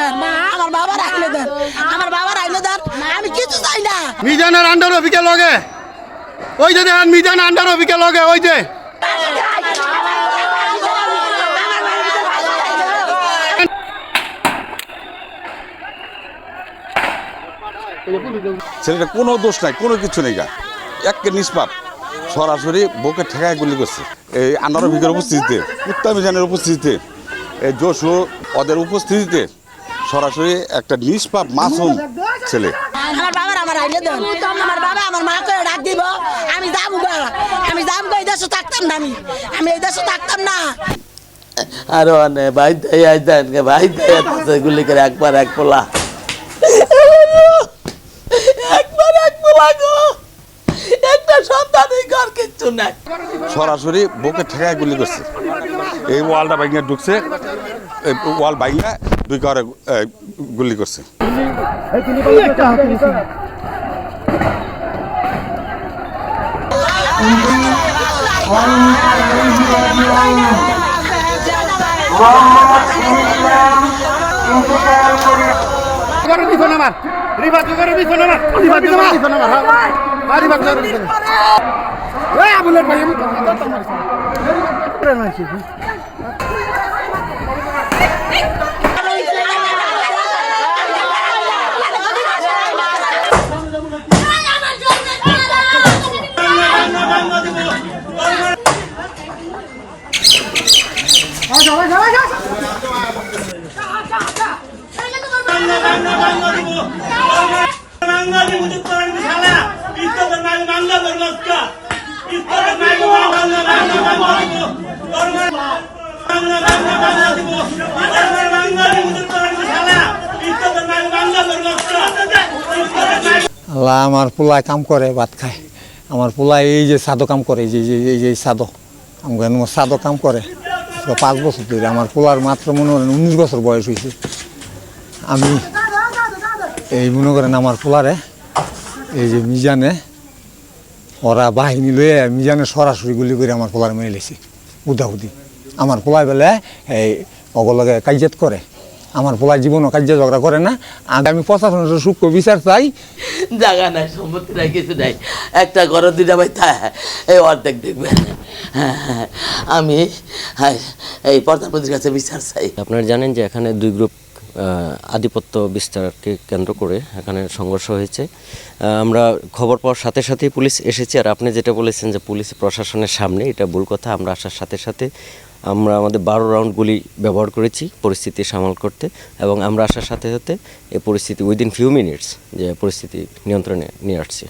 দেন আমার বাবার আইনে দেন আমার বাবার আইনে দেন আমি কিছু চাই না। মিজানের আন্ডার অফিকে লগে। ওই যে দেখেন মিজান আন্ডার অফিকে লগে ওই যে। ছেলেটা কোনো দোষ নাই কোনো কিছু নেই গা। একে নিষ্পাপ। সরাসরি বুকে ঠেকায় গুলি করছে। এই আন্ডার অফিকের উপস্থিতিতে উত্তম মিজানের উপস্থিতিতে এই জসু ওদের উপস্থিতিতে সরাসরি একটা নিষ্পাপ মাসুম ছেলে। আমার বাবার আমার আইনে দেন। আমার বাবা আমার মা করে ডাক দিব। আমি যাব গা। আমি যাব এই দেশে থাকতাম না আমি। আমি এই দেশে থাকতাম না। আরও অনেক ভাই দেয় আইতেন ভাই দেয় গুলি করে একবার এক পোলা। একবার এক পোলা গো। একটা সন্তানই ঘর কিচ্ছু নাই। সরাসরি বুকে ঠেকায় গুলি করছে। এই ওয়ালটা ভাঙিয়ে ঢুকছে। ওয়াল ভাঙিয়ে দুই ঘরে গুলি করছে। আমার। হ্যাঁ হ্যাঁ। আবুলের ভাই আমি করেন শালা ইস্তবের নাগ বাংলা বর্ণস্কা ইস্তবের নাগ বাংলা বাংলা বাংলা বাংলা বাংলা বাংলা দিব ইস্তবের বাঙালি মুজিব করেন শালা ইস্তবের নাগ বাংলা বর্ণস্কা ইস্তবের নাগ আল্লাহ আমার পোলায় কাম করে, ভাত খায়। আমার পোলায় এই যে সাদো কাম করে, এই যে, এই যে- এই যে সাদো। আমার সাদো কাম করে। পাঁচ বছর ধরে আমার পোলার মাত্র মনে করেন উনিশ বছর বয়স হয়েছে। আমি এই মনে করেন আমার পোলারে, এই যে মিজানে ওরা বাহিনী লয়ে মিজানে সরাসরি গুলি করে আমার পোলার মেরে লেছি উদাহুদি। আমার পোলায় বেলে, এই অগলগে কাজিয়াত করে। আমার পোলা জীবন কাজে ঝগড়া করে না আগামী প্রশাসনের সূক্ষ্ম বিচার চাই। জায়গা নাই সম্পত্তি নাই কিছু নাই। একটা ঘর দুটা ভাই তা এই অর্ধেক দেখবেন। হ্যাঁ, হ্যাঁ, আমি হ্যাঁ, এই প্রধানমন্ত্রীর কাছে বিচার চাই। আপনারা জানেন যে এখানে দুই গ্রুপ আধিপত্য বিস্তারকে কেন্দ্র করে এখানে সংঘর্ষ হয়েছে। আমরা খবর পাওয়ার সাথে সাথেই পুলিশ এসেছে। আর আপনি যেটা বলেছেন যে পুলিশ প্রশাসনের সামনে, এটা ভুল কথা। আমরা আসার সাথে সাথে আমরা আমাদের বারো রাউন্ড গুলি ব্যবহার করেছি পরিস্থিতি সামাল করতে। এবং আমরা আসার সাথে সাথে এই পরিস্থিতি উইদিন ফিউ মিনিটস যে পরিস্থিতি নিয়ন্ত্রণে নিয়ে আসছি।